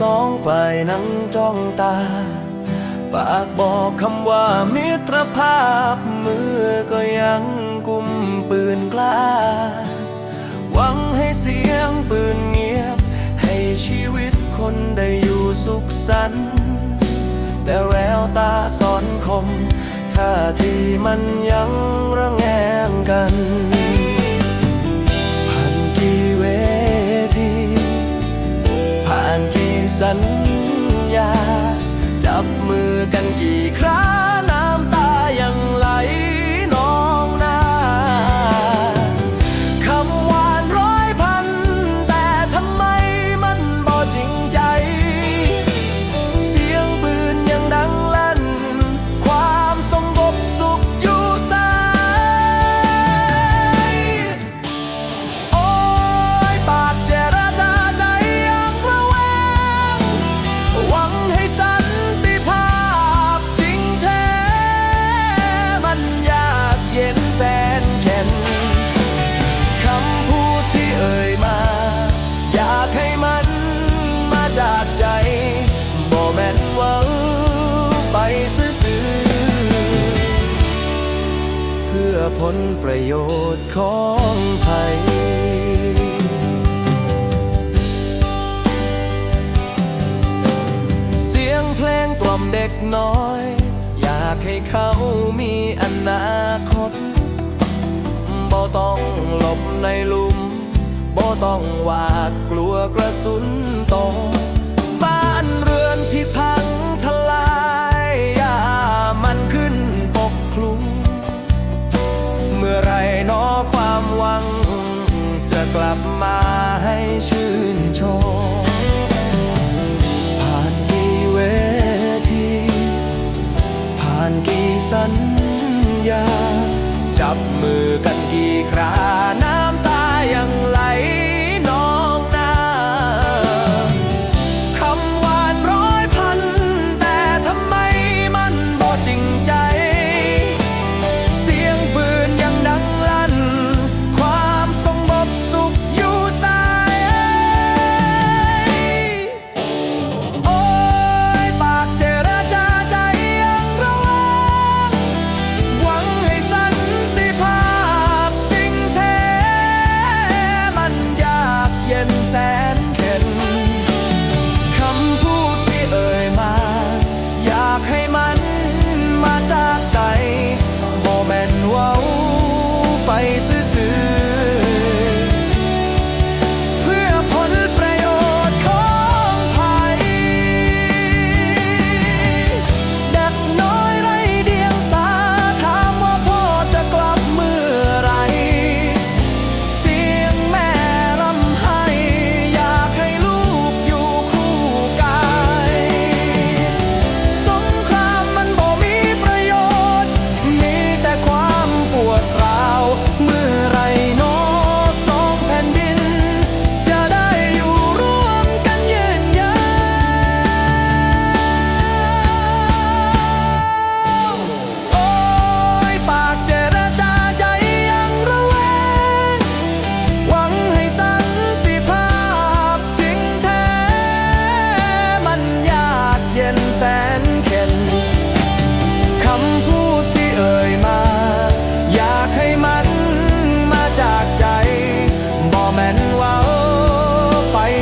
สองฝ่ายนั้นจ้องตา ปากบอกคำว่ามิตรภาพมือก็ยังกุมปืนกล้า หวังให้เสียงปืนเงียบ ให้ชีวิตคนได้อยู่สุขสันต์แต่แววตาสอนคมท่าที่มันยังระแงงกันับมือกันกี่ครั้ง ผลประโยชน์ของไทยเสียงเพลงกล่อมเด็กน้อย อยากให้เขามีอนาคตบ่ต้องหลบในลุมบ่ต้องหวาดกลัวกระสุนตกบ้านเรือนที่พัก จับมือกันกี่ครั้ง voices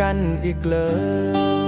กันอีกเลย